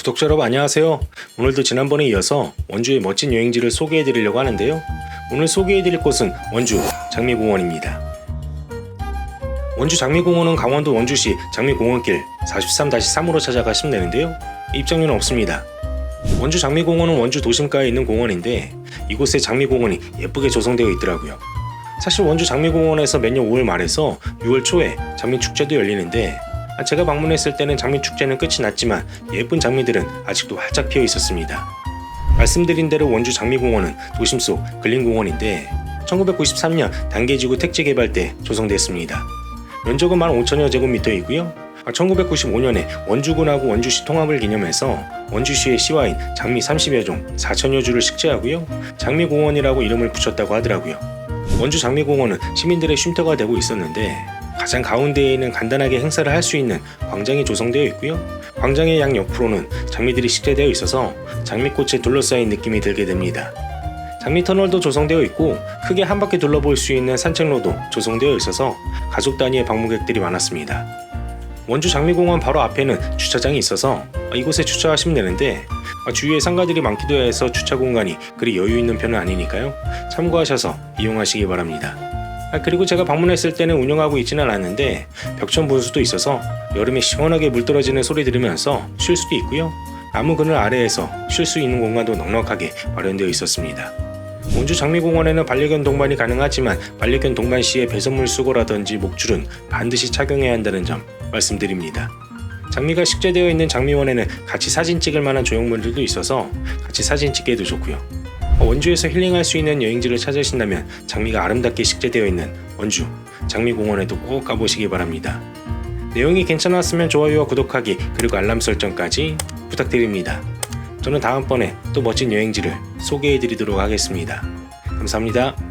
구독자 여러분 안녕하세요. 오늘도 지난번에 이어서 원주의 멋진 여행지를 소개해 드리려고 하는데요. 오늘 소개해 드릴 곳은 원주 장미공원입니다. 원주 장미공원은 강원도 원주시 장미공원길 43-3으로 찾아가시면 되는데요. 입장료는 없습니다. 원주 장미공원은 원주 도심가에 있는 공원인데 이곳에 장미공원이 예쁘게 조성되어 있더라고요. 사실 원주 장미공원에서 매년 5월 말에서 6월 초에 장미축제도 열리는데 아, 제가 방문했을 때는 장미 축제는 끝이 났지만 예쁜 장미들은 아직도 활짝 피어 있었습니다. 말씀드린 대로 원주 장미공원은 도심 속 근린공원인데 1993년 단계지구 택지 개발 때 조성됐습니다. 면적은 15,000여 제곱미터이고요. 1995년에 원주군하고 원주시 통합을 기념해서 원주시의 시와인 장미 30여 종 4천여 주를 식재하고요. 장미공원이라고 이름을 붙였다고 하더라고요. 원주 장미공원은 시민들의 쉼터가 되고 있었는데 가장 가운데에 있는 간단하게 행사를 할 수 있는 광장이 조성되어 있고요. 광장의 양 옆으로는 장미들이 식재되어 있어서 장미꽃에 둘러싸인 느낌이 들게 됩니다. 장미 터널도 조성되어 있고 크게 한 바퀴 둘러볼 수 있는 산책로도 조성되어 있어서 가족 단위의 방문객들이 많았습니다. 원주 장미공원 바로 앞에는 주차장이 있어서 이곳에 주차하시면 되는데 주위에 상가들이 많기도 해서 주차 공간이 그리 여유 있는 편은 아니니까요. 참고하셔서 이용하시기 바랍니다. 아, 그리고 제가 방문했을 때는 운영하고 있지는 않았는데 벽천 분수도 있어서 여름에 시원하게 물 떨어지는 소리 들으면서 쉴 수도 있고요. 나무 그늘 아래에서 쉴 수 있는 공간도 넉넉하게 마련되어 있었습니다. 원주 장미공원에는 반려견 동반이 가능하지만 반려견 동반 시에 배선물 수거라든지 목줄은 반드시 착용해야 한다는 점 말씀드립니다. 장미가 식재되어 있는 장미원에는 같이 사진 찍을 만한 조형물들도 있어서 같이 사진 찍기에도 좋고요. 원주에서 힐링할 수 있는 여행지를 찾으신다면 장미가 아름답게 식재되어 있는 원주 장미공원에도 꼭 가보시기 바랍니다. 내용이 괜찮았으면 좋아요와 구독하기 그리고 알람 설정까지 부탁드립니다. 저는 다음번에 또 멋진 여행지를 소개해 드리도록 하겠습니다. 감사합니다.